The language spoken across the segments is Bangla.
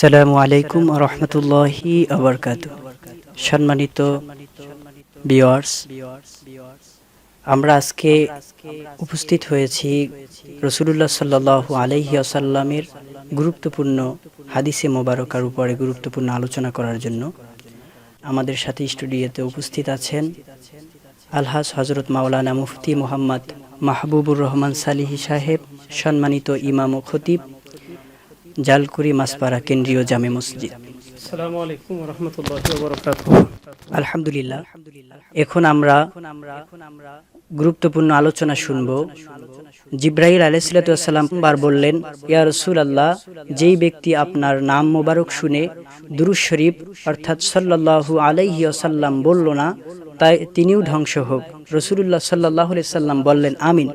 সালামু আলাইকুম রহমতুল্লাহি আবরকাত। সম্মানিত বিওয়ার্স আমরা আজকে উপস্থিত হয়েছি রসুলুল্লাহ সাল্লাহ আলাইহি আসাল্লামের গুরুত্বপূর্ণ হাদিসে মোবারকার উপরে গুরুত্বপূর্ণ আলোচনা করার জন্য। আমাদের সাথে স্টুডিওতে উপস্থিত আছেন আলহাজ হজরত মাওলানা মুফতি মোহাম্মদ মাহবুবুর রহমান সালিহি সাহেব, সম্মানিত ইমাম ও খতিব জালকুড়ি মাসপাড়া কেন্দ্রীয় জামে মসজিদ। আলহামদুলিল্লাহ। এখন আমরা গুরুত্বপূর্ণ আলোচনা শুনব। জিব্রাহিল আলাইসালাম বার বললেন, ইয়া রসুল আল্লাহ যেই ব্যক্তি আপনার নাম মোবারক শুনে দুরুজ শরীফ অর্থাৎ সাল্লাল্লাহু আলাইহি আসাল্লাম বলল না, তাই তিনিও ধ্বংস হোক। রসুল্লাহ সাল্লাহ সাল্লাম বললেন, আমিন।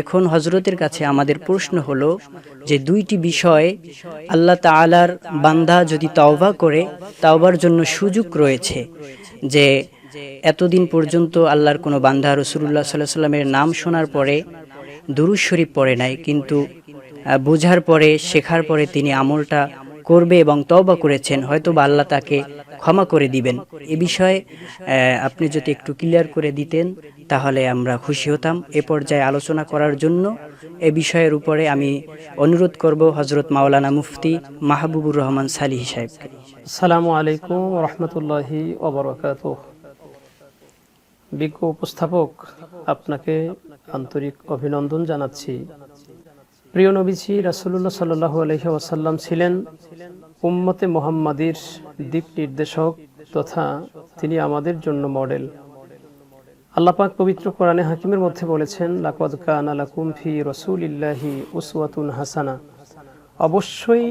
এখন হজরতের কাছে আমাদের প্রশ্ন হলো যে দুইটি বিষয় আল্লাহ তাআলার বান্দা যদি তাওবা করে, তাওবার জন্য সুযোগ রয়েছে যে এতদিন পর্যন্ত আল্লাহর কোনো বান্ধা রসুল্লাহ সাল্লাহ সাল্লামের নাম শোনার পরে দুরুজ শরীফ পড়ে নাই, কিন্তু বোঝার পরে, শেখার পরে তিনি আমলটা করবে এবং তওবা করেছেন হয়তো বা আল্লাহ তাকে ক্ষমা করে দিবেন। এ বিষয়ে আপনি যদি একটু ক্লিয়ার করে দিতেন, তাহলে আমরা খুশি হতাম। এ পর্যায়ে আলোচনা করার জন্য এ বিষয়ের উপরে আমি অনুরোধ করব হজরত মাওলানা মুফতি মাহবুবুর রহমান সালিহ সাহেবকে আসসালামু আলাইকুম রহমতুল্লাহি বিজ্ঞ উপস্থাপক আপনাকে আন্তরিক অভিনন্দন জানাচ্ছি। প্রিয় নবীজি রাসুল্লাহ সাল্লাহ আলহি ওয়াসাল্লাম ছিলেন উম্মতে মোহাম্মদীর দিক নির্দেশক তথা তিনি আমাদের জন্য মডেল। আল্লাপাক পবিত্র কোরআনে হাকিমের মধ্যে বলেছেন, লাকদ কানা লাকুম ফি রসুলিল্লাহি উসওয়াতুন হাসানা। অবশ্যই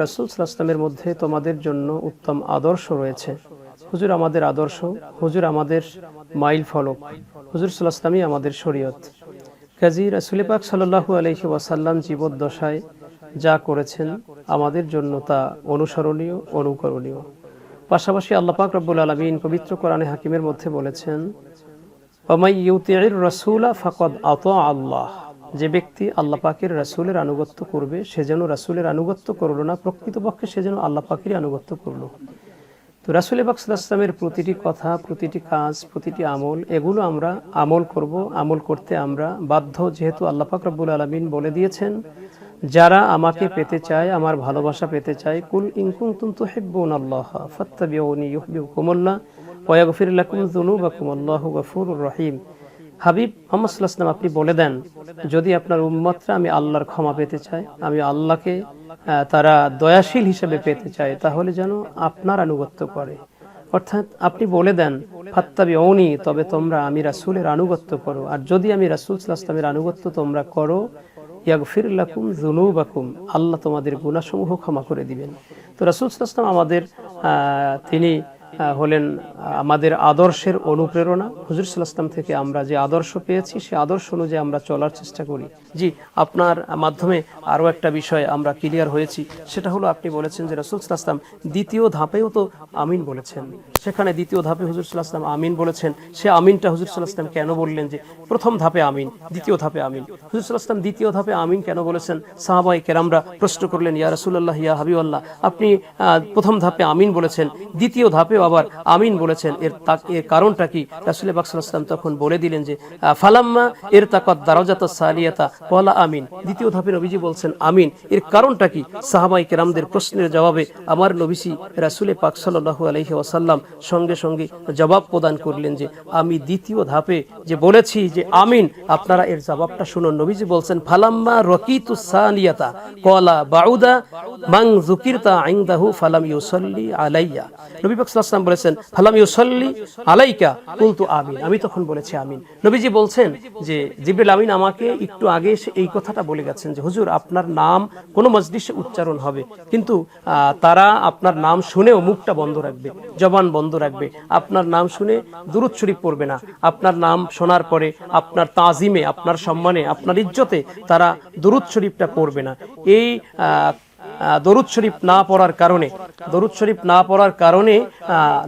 রাসূল সাল্লামের মধ্যে তোমাদের জন্য উত্তম আদর্শ রয়েছে। হুজুর আমাদের আদর্শ, হুজুর আমাদের মাইল ফলক, হুজুর সাল্লামই আমাদের শরীয়ত। কাজী রাসুল পাক সাল্লাহু আলহি ওয়াসাল্লাম জীবদ্দশায় যা করেছেন আমাদের জন্য তা অনুসরণীয়, অনুকরণীয়। পাশাপাশি আল্লাপাক রব্বুল আলমিন পবিত্র কোরআনে হাকিমের মধ্যে বলেছেন ওমাই ইউতির রসুলা ফাকদ আত আল্লাহ। যে ব্যক্তি আল্লাহ পাকের রাসূলের আনুগত্য করবে, সে যেন রাসূলের আনুগত্য করল না, প্রকৃতপক্ষে সে যেন আল্লাহ পাকেরই আনুগত্য করল। তো রাসুল বাকসালামের প্রতিটি কথা, প্রতিটি কাজ, প্রতিটি আমল, এগুলো আমরা আমল করব, আমল করতে আমরা বাধ্য, যেহেতু আল্লাহ রব্বুল আলমিন বলে দিয়েছেন, যারা আমাকে পেতে চায়, আমার ভালোবাসা পেতে চায়, কুল ইনকুম তুম তো হেব্বুন আল্লাহ ফাত্তাবিউনি ইউহবিউকুমুল্লাহ ওয়া ইয়াগফির লাকুম যুনুবাকুম, আল্লাহু গফুরুর রহিম। হাবিব মোহাম্মদ সাল্লাহ সাল্লাম আপনি বলে দেন, যদি আপনার উম্মতরা আমি আল্লাহর ক্ষমা পেতে চাই আমি আল্লাহকে তারা দয়াশীল হিসেবে পেতে চায়, তাহলে যেন আপনার আনুগত্য করে। অর্থাৎ আপনি বলে দেন ফাত্তাবি অনি তবে তোমরা আমি রাসুলের আনুগত্য করো। আর যদি আমি রাসুল আলাইহি আনুগত্য তোমরা করো, ইয়াগফির লাকুম যুনুবাকুম, আল্লাহ তোমাদের গুণাসমূহ ক্ষমা করে দিবেন। তো রাসুল সাল্লাল্লাহু আমাদের তিনি হলেন আমাদের আদর্শের অনুপ্রেরণা। হুজুর সাল্লাম থেকে আমরা যে আদর্শ পেয়েছি, সে আদর্শ অনুযায়ী আমরা চলার চেষ্টা করি। জি, আপনার মাধ্যমে আরও একটা বিষয় আমরা ক্লিয়ার হয়েছি। সেটা হলো, আপনি বলেছেন যে রসুল সাল্লাম দ্বিতীয় ধাপেও তো আমিন বলেছেন। সেখানে দ্বিতীয় ধাপে হুজুর সাল্লাহাম আমিন বলেছেন। সে আমিনটা হুজুর সাল্লাহাম কেন বললেন যে প্রথম ধাপে আমিন, দ্বিতীয় ধাপে আমিন? হুজুর সাল্লাহাম দ্বিতীয় ধাপে আমিন কেন বলেছেন? সাহাবাই কেরামরা প্রশ্ন করলেন, ইয়া রাসূলুল্লাহ, ইয়া হাবিবাল্লাহ, আপনি প্রথম ধাপে আমিন বলেছেন, দ্বিতীয় ধাপেও আবার আমিন বলেছেন, এর এর কারণটা কি? রাসুল বাকসাল্লাম তখন বলে দিলেন যে ফালাম্মা এর তাকত দারজাত সালিয়াতা পলা আমিন। দ্বিতীয় ধাপে নবীজি বলছেন, আমিন। এর কারণটা কি? সাহাবাই কেরামদের প্রশ্নের জবাবে আমার নবীজি রাসুলে পাক সাল্লাল্লাহু আলাইহি ওয়াসাল্লাম সঙ্গে সঙ্গে জবাব প্রদান করলেন যে, আমি দ্বিতীয় ধাপে যে বলেছি যে, আমিন, আপনারা এর জবাবটা শুনুন। নবীজি বলছেন, ফালাম্মা রকিতু সানিয়াতা, কলা বাউদা, মাং যুকিরতা আইনদাহু ফালাম ইউসাল্লি আলাইয়া। নবী পাক ওয়াসাল্লাম বলেছেন, ফালাম ইউসাল্লি আলাইকা? কুলতু আমিন। আমি তখন বলেছি, আমিন। নবীজি বলছেন যে, জিবরিল আমিন আমাকে একটু আগে এসে এই কথাটা বলে গেছেন যে, হুজুর, আপনার নাম কোন মজলিসে উচ্চারণ হবে। কিন্তু তারা আপনার নাম শুনেও মুখটা বন্ধ রাখবে, জবান বন্ধ রাখবে। আপনার নাম শুনে দুরুদ শরীফ পড়বে না। আপনার নাম শোনার পরে আপনার তাজিমে, আপনার সম্মানে, আপনার ইজ্জতে তারা দুরুদ শরীফটা পড়বে না। এই দরুদ শরীফ না পড়ার কারণে, দরুদ শরীফ না পড়ার কারণে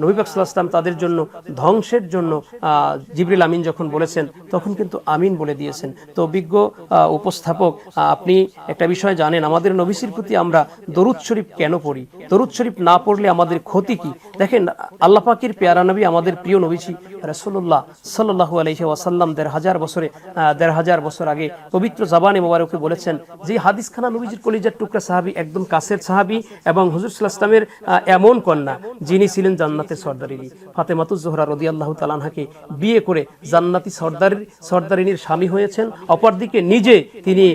নবী পাক সাল্লাল্লাহু আলাইহি ওয়াসাল্লাম তাদের জন্য ধ্বংসের জন্য জিবরিল আমিন যখন বলেছেন, তখন কিন্তু আমিন বলে দিয়েছেন। তো অভিজ্ঞ উপস্থাপক আপনি একটা বিষয় জানেন, আমাদের নবীসির প্রতি আমরা দরুদ শরীফ কেন পড়ি? দরুদ শরীফ না পড়লে আমাদের ক্ষতি কি? দেখেন, আল্লাহ পাকের পেয়ারা নবী আমাদের প্রিয় নবীজি, রাসূলুল্লাহ সাল্লাল্লাহু আলাইহি ওয়াসাল্লাম দেড় হাজার বছরে দেড় হাজার বছর আগে পবিত্র জাবানে মোবারকে বলেছেন, যে হাদিসখানা নবীজির কলিজার টুকরা সাহাবী একদম কাছের সাহাবী এবং হুজুর আহ, এমন কন্যা যিনি ছিলেন জান্নাতের সর্দারিনী। ফাতেমাতুজ জোহরা রদিয়াল্লাহু তাআলাকে বিয়ে করে জান্নাতি সর্দার সর্দারিনীর স্বামী হয়েছেন। অপরদিকে নিজে তিনি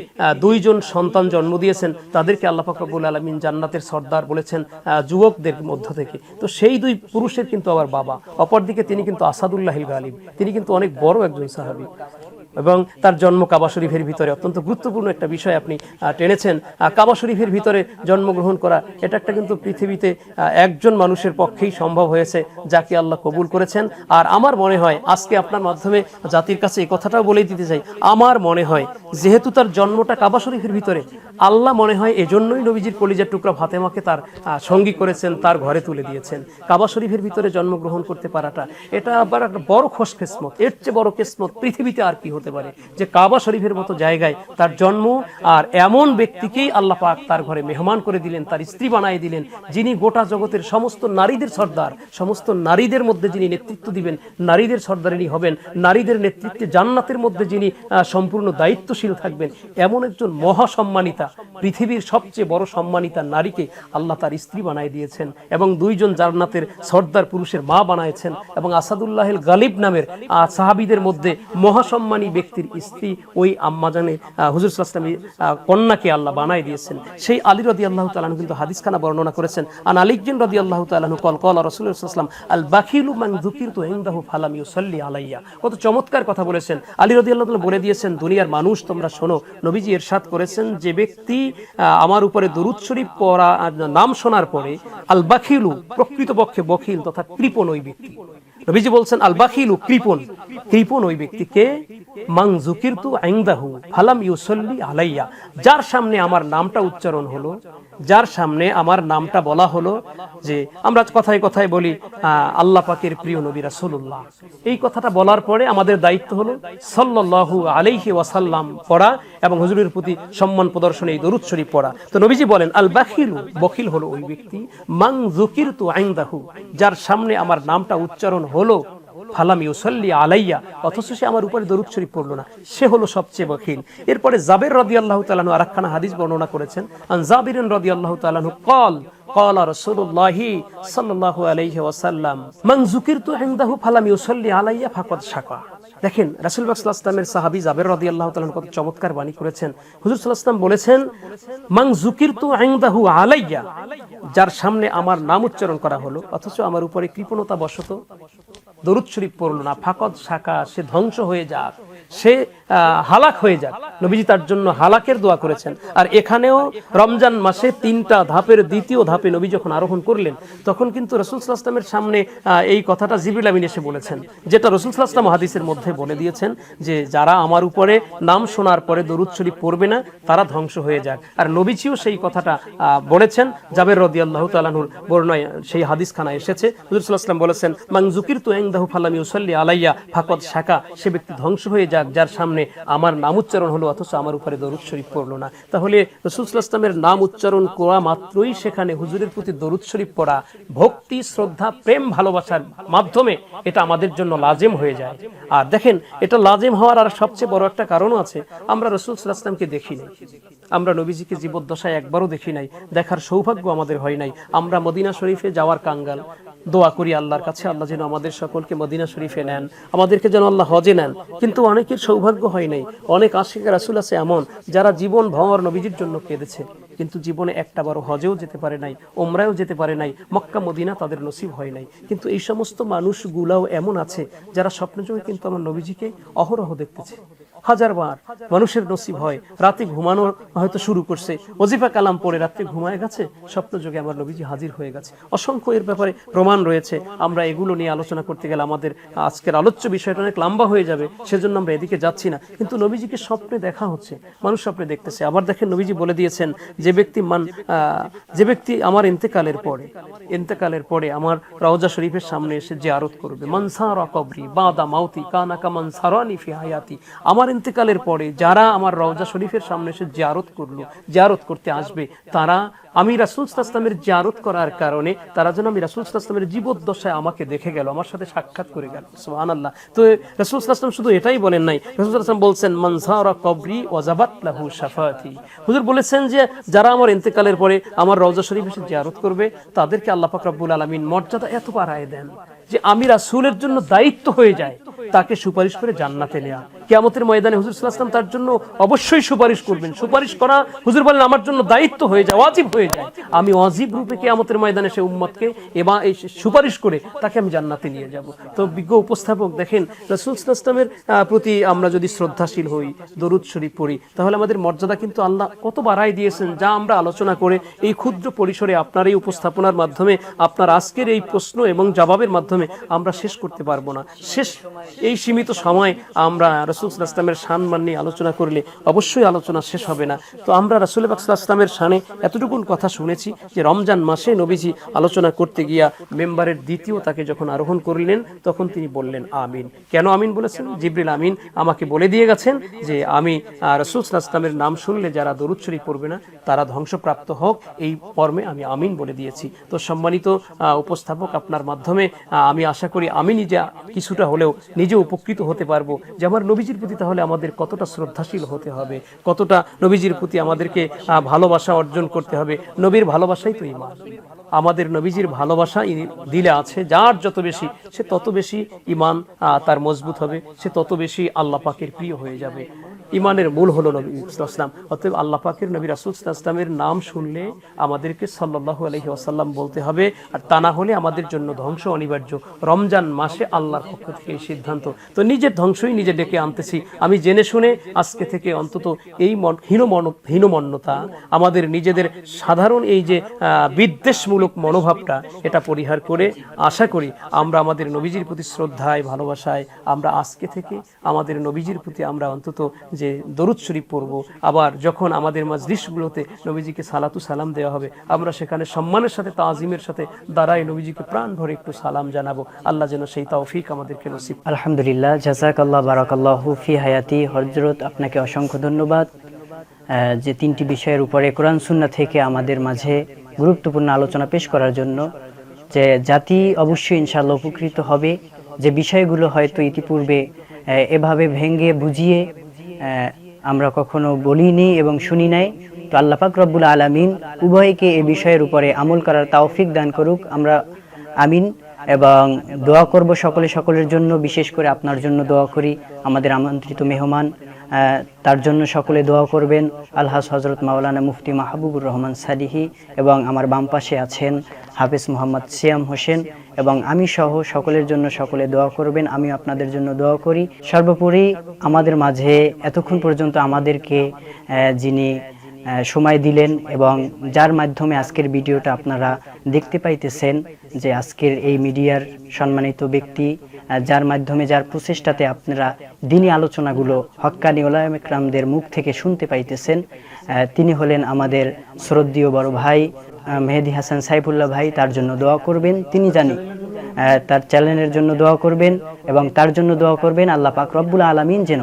দুইজন সন্তান জন্ম দিয়েছেন। তাদেরকে আল্লাহ পাক রব্বুল আলামিন জান্নাতের সর্দার বলেছেন যুবকদের মধ্য থেকে। তো সেই দুই পুরুষের কিন্তু আবার বাবা। অপরদিকে তিনি কিন্তু আসাদুল্লাহিল গালিব। তিনি কিন্তু অনেক বড় একজন সাহাবী। এবং তার জন্ম কাবা শরীফের ভিতরে। অত্যন্ত গুরুত্বপূর্ণ একটা বিষয় আপনি টেনেছেন। কাবা শরীফের ভিতরে জন্মগ্রহণ করা, এটা একটা কিন্তু পৃথিবীতে একজন মানুষের পক্ষেই সম্ভব হয়েছে, যাকে আল্লাহ কবুল করেছেন। আর আমার মনে হয়, আজকে আপনার মাধ্যমে জাতির কাছে এই কথাটাও বলেই দিতে চাই, আমার মনে হয়, যেহেতু তার জন্মটা কাবা শরীফের ভিতরে, আল্লাহ মনে হয় এজন্যই নবীজির কলিজার টুকরা ফাতেমাকে তার সঙ্গী করেছেন, তার ঘরে তুলে দিয়েছেন। কাবা শরীফের ভিতরে জন্মগ্রহণ করতে পারাটা, এটা আবার একটা বড় খোশ কিসমত এর চেয়ে বড় কিসমত পৃথিবীতে আর কি হতে পারে। যে কাবা শরীফের মতো জায়গায় তার জন্ম আর এমন ব্যক্তিকেই আল্লাহ পাক তার ঘরে মেহমান করে দিলেন, তার স্ত্রী বানিয়ে দিলেন, যিনি গোটা জগতের সমস্ত নারীদের সর্দার, সমস্ত নারীদের মধ্যে যিনি নেতৃত্ব দিবেন, নারীদের সর্দারিনী হবেন, নারীদের নেতৃত্বে জান্নাতের মধ্যে যিনি সম্পূর্ণ দায়িত্বশীল থাকবেন, এমন একজন মহা সম্মানিতা পৃথিবীর সবচেয়ে বড় সম্মানিতা নারীকে আল্লাহ তার স্ত্রী বানায় দিয়েছেন এবং দুইজন জান্নাতের সর্দার পুরুষের মা বানায়ছেন এবং আসাদুল্লাহেল গালিব নামের সাহাবীদের মধ্যে মহাসম্মানী ব্যক্তির স্ত্রী ওই আম্মাজানের আহ, হুজুর সাল্লামের কন্যাকে আল্লাহ বানায় দিয়েছেন। সেই আলী রদি আল্লাহ তালাহ কিন্তু হাদিসখানা বর্ণনা করেছেন। আন আলিকজিন রদি আল্লাহ তালাহ কল কল রসুলাম আল বাকিলু মান যুকির তো হিন্দাহু ফালাম ইউসাল্লি আলাইয়া। কত চমৎকার কথা বলেছেন। আলী রদি আল্লাহ বলে দিয়েছেন দুনিয়ার মানুষ তোমরা শোনো নবীজি এরশাদ করেছেন যে ব্যক্তি আমার উপরে দরুদ শরীফ পড়া নাম শোনার পরে আল বাকিলু প্রকৃতপক্ষে বখিল তথা কৃপণ ওই ব্যক্তি। নবীজি বলছেন আল বাখিলু কৃপন কৃপণ ওই ব্যক্তিকে মাং জুকিরতু আইন্দাহু ফালাম ইউসল্লি আলাইয়া। যার সামনে আমার নামটা উচ্চারণ হলো যার সামনে আমার নামটা বলা হলো যে আমরা কথায় কথায় বলি আল্লাহ পাকের প্রিয় নবী রাসূলুল্লাহ। এই কথাটা বলার পরে আমাদের দায়িত্ব হলো সাল্লাল্লাহু আলাইহি ওয়াসাল্লাম পড়া এবং হুজুরের প্রতি সম্মান প্রদর্শনে এই দরুদ শরীফ পড়া। তো নবীজি বলেন, আল বাখিলু বখিল হলো ওই ব্যক্তি মাং জুকিরতু আইন্দাহু যার সামনে আমার নামটা উচ্চারণ হলো। ফালাম ইউসল্লি আলাইয়া অথচ সে আমার উপরে দরুদ শরীফ পড়লো না সে হলো সবচেয়ে বখিল এরপরে জাবের রদি আল্লাহ তালানু আর একখানা হাদিস বর্ণনা করেছেন আন জাবিরিন রদি আল্লাহ তালানু কল قال رسول الله صلى الله عليه وسلم من ذكرت عنده فلم يصلي علي فقد شكا দেখেন রাসুল বাকসালামের সাহাবি জাবের রদি আল্লাহ তালন কত চমৎকার বাণী করেছেন হুজুর সাল্লাহাম বলেছেন মাং জুকির তু আইন্দাহু আলাইয়া যার সামনে আমার নাম উচ্চারণ করা হলো অথচ আমার উপরে কৃপণতা বশত দরুদ শরীফ পড়ল না ফাঁকত শাখা সে ধ্বংস হয়ে যাক। সে হালাক হয়ে যাক। নবীজি তার জন্য হালাকের দোয়া করেছেন। আর এখানেও রমজান মাসে তিনটা ধাপের দ্বিতীয় ধাপে নবী যখন আরোহণ করলেন, তখন কিন্তু রসুল সাল্লাহামের সামনে এই কথাটা জিবিল আমিন এসে বলেছেন, যেটা রসুল সাল্লাহাম হাদিসের মধ্যে বলে দিয়েছেন যে, যারা আমার উপরে নাম শোনার পরে দরুদ পড়বে না, তারা ধ্বংস হয়ে যাক। আর নবীজিও সেই কথাটা বলেছেন। জাবের রদি আল্লাহ তালাহুর বর্ণয় সেই হাদিস খানা এসেছে। হুজুর সাল্লাহাম বলেছেন মাং জুকির তু এংদাহু ফালাম ইউসাল্লি আলাইয়া ফাকত শাখা সে ব্যক্তি ধ্বংস হয়ে যাক যার সামনে আমার নাম উচ্চারণ হলো, অথচ আমার উপরে দরুদ শরীফ পড়ল না। তাহলে রসুল ইসলামের নাম উচ্চারণ করা মাত্রই সেখানে হুজুরের প্রতি দরুদ শরীফ পড়া, ভক্তি, শ্রদ্ধা, প্রেম, ভালোবাসার মাধ্যমে এটা আমাদের জন্য লাজেম হয়ে যায়। আর দেখেন, এটা লাজেম হওয়ার আর সবচেয়ে বড় একটা কারণও আছে। আমরা রসুল ইসলামকে দেখি নাই। আমরা নবীজিকে জীবদ্দশায় একবারও দেখি নাই। দেখার সৌভাগ্য আমাদের হয় নাই। আমরা মদিনা শরীফে যাওয়ার কাঙ্গাল। দোয়া করি আল্লাহর কাছে, আল্লাহ যেন আমাদের সকলকে মদিনা শরীফে নেন, আমাদেরকে যেন আল্লাহ হজে নেন। কিন্তু অনেকের সৌভাগ্য হয় নাই, অনেক আশিক রাসুল আছে এমন, যারা জীবন ভর নবীজির জন্য কেঁদেছে। কিন্তু জীবনে একটা বড় হজেও যেতে পারে নাই ওমরায়ও যেতে পারে নাই, মক্কা, মদিনা তাদের নসিব হয় নাই। কিন্তু এই সমস্ত মানুষগুলাও এমন আছে যারা স্বপ্ন যোগে কিন্তু আমার নবীজিকে অহরহ দেখতেছে। হাজার বার মানুষের নসিব হয়, রাতে ঘুমানো হয়তো শুরু করছে, ওজিফা কালাম পড়ে রাত্রে ঘুমায় গেছে, স্বপ্ন যোগে আমার নবীজি হাজির হয়ে গেছে। অসংখ্য এর ব্যাপারে প্রমাণ রয়েছে, আমরা এগুলো নিয়ে আলোচনা করতে গেলে আমাদের আজকের আলোচ্য বিষয়টা অনেক লম্বা হয়ে যাবে, সেজন্য আমরা এদিকে যাচ্ছি না। কিন্তু নবীজিকে স্বপ্নে দেখা হচ্ছে, মানুষ স্বপ্নে দেখতেছে। আবার দেখেন নবীজি বলে দিয়েছেন যে ব্যক্তি মান যে ব্যক্তি আমার ইন্তেকালের পরে ইন্তেকালের পরে আমার রওজা শরীফের সামনে এসে জিয়ারত করবে। মানসারা কবরি বাদা মাউতি কানাকা মানসারানি ফি হায়াতি। আমার ইন্তেকালের পরে যারা আমার রওজা শরীফের সামনে এসে জিয়ারত করল, জিয়ারত করতে আসবে, তারা আমি রাসুল ইসলামের জিয়ারত করার কারণে, তারা যেন আমি রাসুল ইসলামের জীবদ্দশায় আমাকে দেখে গেল, আমার সাথে সাক্ষাৎ করে গেল। সুবহানাল্লাহ। তো রাসুল ইসলাম শুধু এটাই বলেন নাই, রাসুল ইসলাম বলছেন মানসারা কবরি ওয়াজাবাত হুজুর বলেছেন যে যারা আমার ইন্তেকালের পরে আমার রওজা শরীফ এসে জিয়ারত করবে, তাদেরকে আল্লাহ ফাকরাবুল আলমিন মর্যাদা এত বাড়ায় দেন যে আমি সুলের জন্য দায়িত্ব হয়ে যায় তাকে সুপারিশ করে জান্নাতে নেওয়া কিয়ামতের ময়দানে হুজুর ওয়াসাল্লাম তার জন্য অবশ্যই সুপারিশ করবেন। সুপারিশ করা হুজুর বলেন আমার জন্য দায়িত্ব হয়ে যায় ওয়াজিব হয়ে যায়। আমি ওয়াজিব রূপে কিয়ামতের ময়দানে সে উম্মতকে এবং এই সুপারিশ করে তাকে আমি জান্নাতে নিয়ে যাব। তো বিজ্ঞ উপস্থাপক দেখেন রাসূল আহ, প্রতি আমরা যদি শ্রদ্ধাশীল হই দরুদ শরীফ পড়ি তাহলে আমাদের মর্যাদা কিন্তু আল্লাহ কত বাড়াই দিয়েছেন যা আমরা আলোচনা করে এই ক্ষুদ্র পরিসরে আপনার এই উপস্থাপনার মাধ্যমে আপনার আজকের এই প্রশ্ন এবং জবাবের মাধ্যমে আমরা শেষ করতে পারব না। শেষ এই সীমিত সময় আমরা রসুল ইসলামের সম্মান নিয়ে আলোচনা করলে অবশ্যই আলোচনা শেষ হবে না। তো আমরা রসুল ইসলামের শানে এতটুকুন কথা শুনেছি যে রমজান মাসে নবীজি আলোচনা করতে গিয়া মেম্বারের দ্বিতীয় তাকে যখন আরোহণ করলেন, তখন তিনি বললেন, আমিন। কেন আমিন বলেছেন? জিবরিল আমিন আমাকে বলে দিয়ে গেছেন যে, আমি রসুল ইসলামের নাম শুনলে যারা দরুদ শরীফ পড়বে না, তারা ধ্বংসপ্রাপ্ত হোক। এই কর্মে আমি আমিন বলে দিয়েছি। তো সম্মানিত উপস্থাপক আপনার মাধ্যমে আমি আশা করি আমি নিজে কিছুটা হলেও নিজে উপকৃত হতে পারব। যে আমার নবীজির প্রতি তাহলে আমাদের কতটা শ্রদ্ধাশীল হতে হবে? কতটা নবীজির প্রতি আমাদেরকে ভালোবাসা অর্জন করতে হবে? নবীর ভালোবাসাই তো ইমান আমাদের নবীজির ভালোবাসা দিলে আছে। যার যত বেশি, সে তত বেশি ইমান তার মজবুত হবে। সে তত বেশি আল্লাহ পাকের প্রিয় হয়ে যাবে। ইমানের মূল হলো নবী ইসলাম অতএব আল্লাহ পাকের নবী রাসুল ইসলামের নাম শুনলে আমাদেরকে সাল্লাল্লাহু আলহি আসাল্লাম বলতে হবে, আর তা না হলে আমাদের জন্য ধ্বংস অনিবার্য। রমজান মাসে আল্লাহর পক্ষ থেকে এই সিদ্ধান্ত। তো নিজের ধ্বংসই নিজে ডেকে আনতেছি। আমি জেনে শুনে আজকে থেকে অন্তত এই মন হীনমন হীনমন্যতা, আমাদের নিজেদের সাধারণ এই যে বিদ্বেষমূলক মনোভাবটা, এটা পরিহার করে আশা করি আমরা আমাদের নবীজির প্রতি শ্রদ্ধায়, ভালোবাসায় আমরা আজকে থেকে আমাদের নবীজির প্রতি আমরা অন্তত যে দরুদ শরীফ পড়ব। আবার যখন আমাদের মাজলিসগুলোতে নবীজিকে সালাতু সালাম দেওয়া হবে, আমরা সেখানে সম্মানের সাথে, তাজিমের সাথে দাঁড়াই নবীজিকে প্রাণ ভরে একটু সালাম জানাব। আল্লাহ যেন সেই তৌফিক আমাদেরকে নসিব আলহামদুলিল্লাহ, জাজাকাল্লাহ, বারাকাল্লাহ ফি হায়াতি। হজরত, আপনাকে অসংখ্য ধন্যবাদ। যে তিনটি বিষয়ের উপরে কোরআন সুন্না থেকে আমাদের মাঝে গুরুত্বপূর্ণ আলোচনা পেশ করার জন্য যে জাতি অবশ্যই ইনশাআল্লাহ উপকৃত হবে। যে বিষয়গুলো হয়তো ইতিপূর্বে এভাবে ভেঙ্গে বুঝিয়ে আমরা কখনো বলিনি এবং শুনি নাই। তো আল্লাপাক রব্বুল আলমিন উভয়কে এ বিষয়ের উপরে আমল করার তাওফিক দান করুক। আমরা আমিন এবং দোয়া করব সকলে সকলের জন্য, বিশেষ করে আপনার জন্য দোয়া করি। আমাদের আমন্ত্রিত মেহমান তার জন্য সকলে দোয়া করবেন। আলহাজ হজরত মাওলানা মুফতি মাহবুবুর রহমান সালিহি এবং আমার বাম পাশে আছেন হাফিজ মোহাম্মদ সিয়াম হোসেন এবং আমি সহ সকলের জন্য সকলে দোয়া করবেন। আমি আপনাদের জন্য দোয়া করি। সর্বোপরি আমাদের মাঝে এতক্ষণ পর্যন্ত আমাদেরকে যিনি সময় দিলেন এবং যার মাধ্যমে আজকের ভিডিওটা আপনারা দেখতে পাইতেছেন যে আজকের এই মিডিয়ার সম্মানিত ব্যক্তি যার মাধ্যমে, যার প্রচেষ্টাতে আপনারা দিনী আলোচনাগুলো হক্কানি ওলাম একরামদের মুখ থেকে শুনতে পাইতেছেন। তিনি হলেন আমাদের শ্রদ্ধীয় বড় ভাই মেহেদি হাসান সাইফুল্লাহ ভাই, তার জন্য দোয়া করবেন। তিনি জানি তার চ্যানেলের জন্য দোয়া করবেন এবং তার জন্য দোয়া করবেন আল্লাহ পাক রব্বুল আলমিন যেন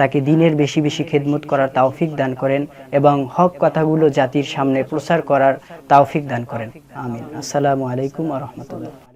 তাকে দিনের বেশি বেশি খেদমত করার তাওফিক দান করেন এবং হক কথাগুলো জাতির সামনে প্রচার করার তাওফিক দান করেন। আমিন। আসসালামু আলাইকুম আ রহমতুল্লাহ।